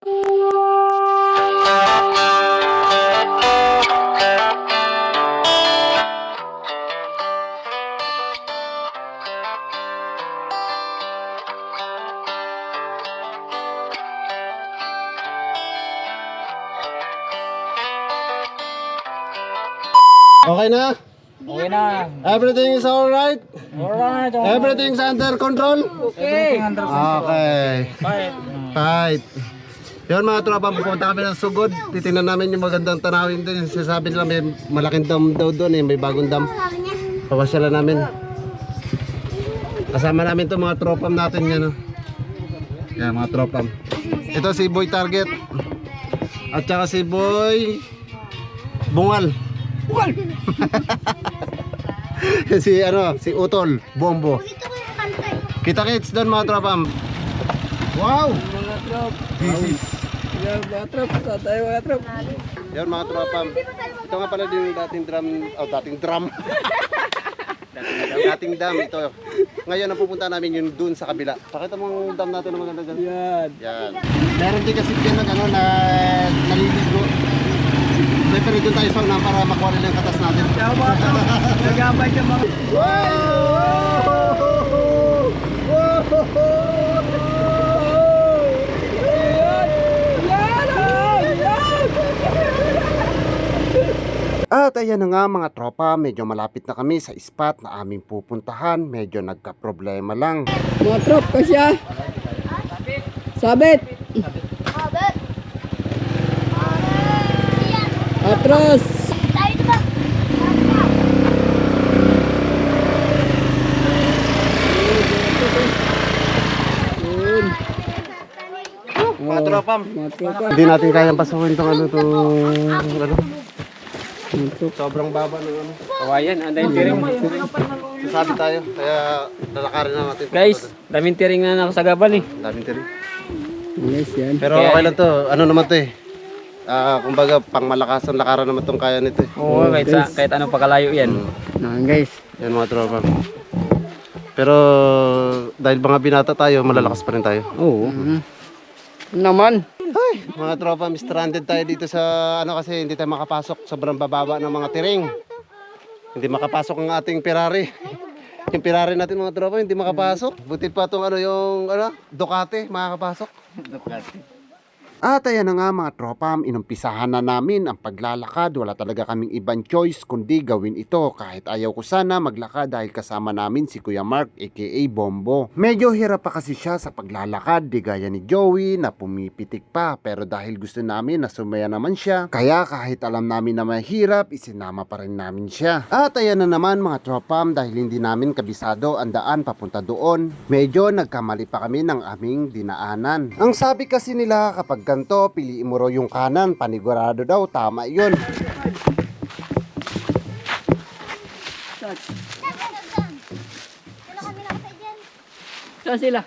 Okay na? Okay na. Everything is alright? Alright. Everything's under control? Okay. Okay. Bye. Yun mga tropa, pupunta kami ng sugod. Titingnan namin yung magandang tanawin din. Sinasabi nila may malaking dam daw doon eh. May bagong dam. Pawasyalan namin. Kasama namin to mga tropam natin yan. Oh. Yan mga tropam. Ito si Boy Target. At saka si Boy Bungal. Bungal. si ano, si Utol, Bombo. Kita kits doon mga tropam. Wow! Mga trop. This is Yan, mga trop. Sa tayo mga trop. Yan mga tropam. Ito nga pala din yung dating drum, oh dating drum. dating dam ito. Ngayon ang pupunta namin yun dun sa kabila. Pakita mo ang dam natin na maganda dyan. Yan. Yan. Meron din kasi dyan ano na naliligo. Siyempre doon tayo sa unahan para makuha rin ang katas natin. Trop. Nagabay ka mga. At ayan na nga mga tropa, medyo malapit na kami sa spot na aming pupuntahan. Medyo nagka-problema lang. Mga trop kasya. Sabit. Atras. Yun. Mga tropam. Mga tropa. Hindi natin kayang pasukin tong ano to ano. Sobrang baba ng ano. Kawayan, anday tiring. Sabi tayo, kaya lalakarin na natin. Guys, daming tiring na ako sa gabal eh. daming tiri. Yes, yan. Pero okay lang to. Ano naman to eh. Ah, kumbaga pang malakasan lakaran naman tong kaya nito eh. Oo, kahit, sa, kahit anong pagkalayo yan. Yan guys. Yan mga tropa. Pero dahil mga binata tayo, malalakas pa rin tayo. Oo. Naman. Ay, mga tropa, stranded tayo dito sa ano kasi hindi tayo makapasok. Sobrang bababa ng mga tiring. Hindi makapasok ang ating Ferrari. Yung Ferrari natin mga tropa, hindi makapasok. Buti pa tong ano yung ano, Ducati, makakapasok. At ayan na nga mga tropa, inumpisahan na namin ang paglalakad. Wala talaga kaming ibang choice kundi gawin ito. Kahit ayaw ko sana maglakad dahil kasama namin si Kuya Mark aka Bombo. Medyo hirap pa kasi siya sa paglalakad, di gaya ni Joey na pumipitik pa. Pero dahil gusto namin na sumaya naman siya, kaya kahit alam namin na mahirap, isinama pa rin namin siya. At ayan na naman mga tropam dahil hindi namin kabisado ang daan papunta doon. Medyo nagkamali pa kami ng aming dinaanan. Ang sabi kasi nila kapag ganito, piliin mo raw yung kanan, panigurado daw, tama yun. Saan sila?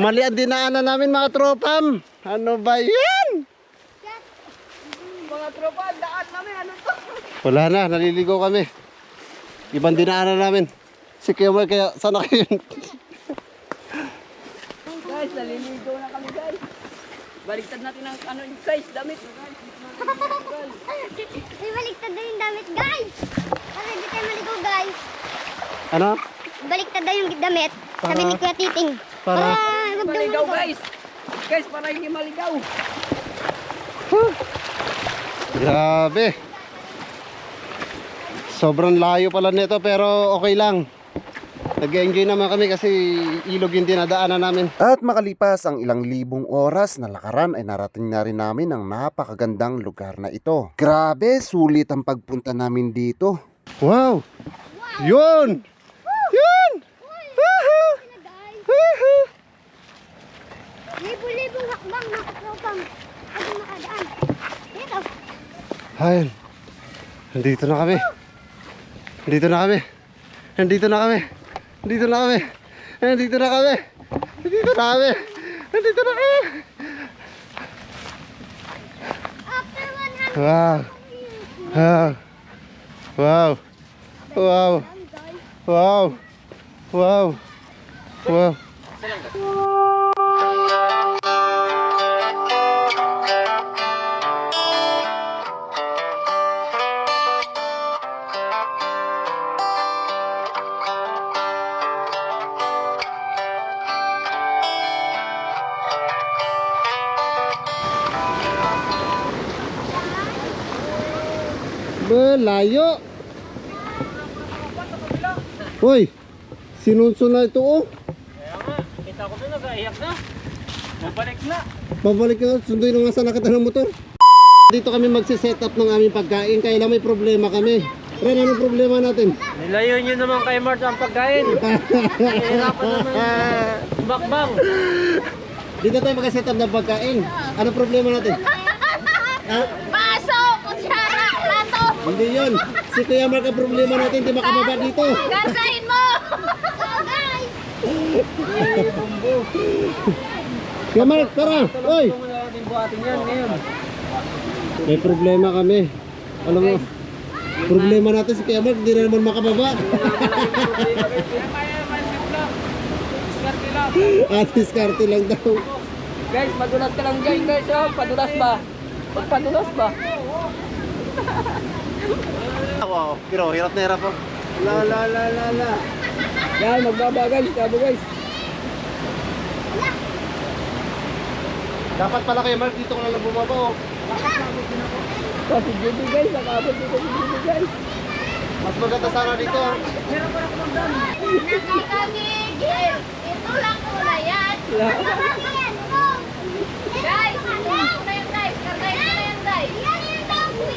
Mali ang dinaanan namin mga tropam. Ano ba yan? Mga tropa, daan namin. Ano to? Wala na, naliligo kami. Ibang dinaanan namin. Si Kuya Mark, kaya sana kayo naliligo na kami guys. Baliktad natin ang ano guys, damit. Ibaliktad daw yung damit, guys! Para hindi tayo maligaw, guys. Ano? Baliktad daw yung damit. Sabi Para? ni Kuya Titing. Para? Para huwag maligaw. guys. Guys, para hindi maligaw. Grabe. Sobrang layo pala nito pero okay lang. Nag-enjoy naman kami kasi ilog yung dinadaanan namin. At makalipas ang ilang libong oras na lakaran ay narating na rin namin ang napakagandang lugar na ito. Grabe, sulit ang pagpunta namin dito. Wow! Yun! Yun! Woohoo! Woohoo! Libo-libong hakbang na katropang. Pwede makadaan. Dito. Ayun. Nandito na kami. Nandito na kami. Nandito na kami. Nandito na kami. Nandito na kami. Nandito na kami. Nandito na kami. After 100 Wow. Wow. Wow. Wow. Wow. Wow. Wow. Ba, layo. Hoy, sinunso na ito oh. Kaya nga, kita ko doon, nag-aiyak na. Mabalik na. Pabalik na, sunduin na nga sana kita ng motor. Dito kami magsiset up ng aming pagkain, kaya lang may problema kami. Ren, anong problema natin? Nilayo nyo naman kay Mart ang pagkain. Nahihirapan naman. Bakbang. Dito tayo mag-set up ng pagkain. Anong problema natin? Ha? Hindi yun. Si Kuya Mark ang problema natin, hindi makababa dito. Gasain mo. Guys. Kuya Mark, tara! Oy! Kung wala natin buhatin yan ngayon. May problema kami. Alam mo, problema natin si Kuya Mark, hindi na naman makababa. At diskarte lang daw. Guys, madulas ka lang dyan guys. Oh. Padulas ba? Pagpadulas ba? Wow, pero hirap na hirap po. La la la la la. Yan, magbaba guys. Kabo guys. Dapat pala Kuya Mark, dito ko na lang bumaba oh. Oh, si Judy guys. Nakabot dito si Judy guys. Mas maganda sana dito ah. Nakakagigil. Ito lang muna yan.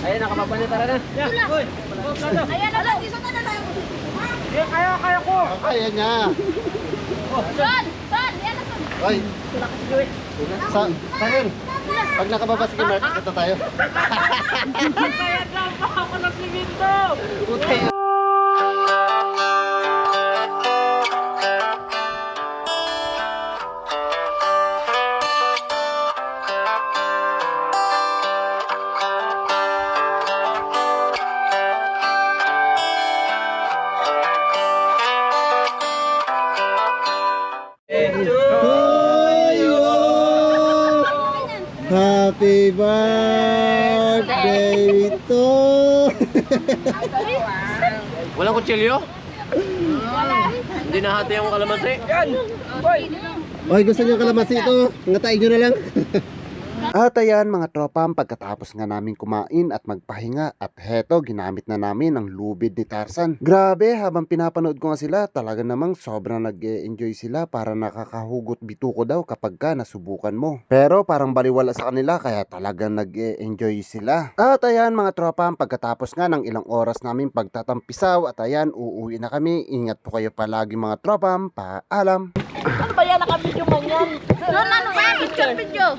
Ayun, nakababa niya. Tara na. Yeah. Uy. Ayan na lang, isa na na tayo. Yeah, kaya, kaya ko. Kaya niya. Son, son, yan na son. Oy, sa, Sahin, pag nakababa si Mark, kita tayo. Kaya lang pa ako ng siminto. Okay. To you. Happy birthday to Walang kutsilyo? Hindi nahati yung kalamansi. Yan. Boy. Oy, gusto niyo kalamansi ito? Ngatain niyo na lang. At ayan mga tropa, pagkatapos nga namin kumain at magpahinga at heto, ginamit na namin ang lubid ni Tarzan. Grabe, habang pinapanood ko nga sila, talaga namang sobrang nag-enjoy sila para nakakahugot bituko daw kapag ka nasubukan mo. Pero parang baliwala sa kanila kaya talagang nag-enjoy sila. At ayan mga tropa, pagkatapos nga ng ilang oras namin pagtatampisaw at ayan, uuwi na kami. Ingat po kayo palagi mga tropa, paalam. Ano ba yan? Nakabidyo man yan. Son, ano ba? Picture, video.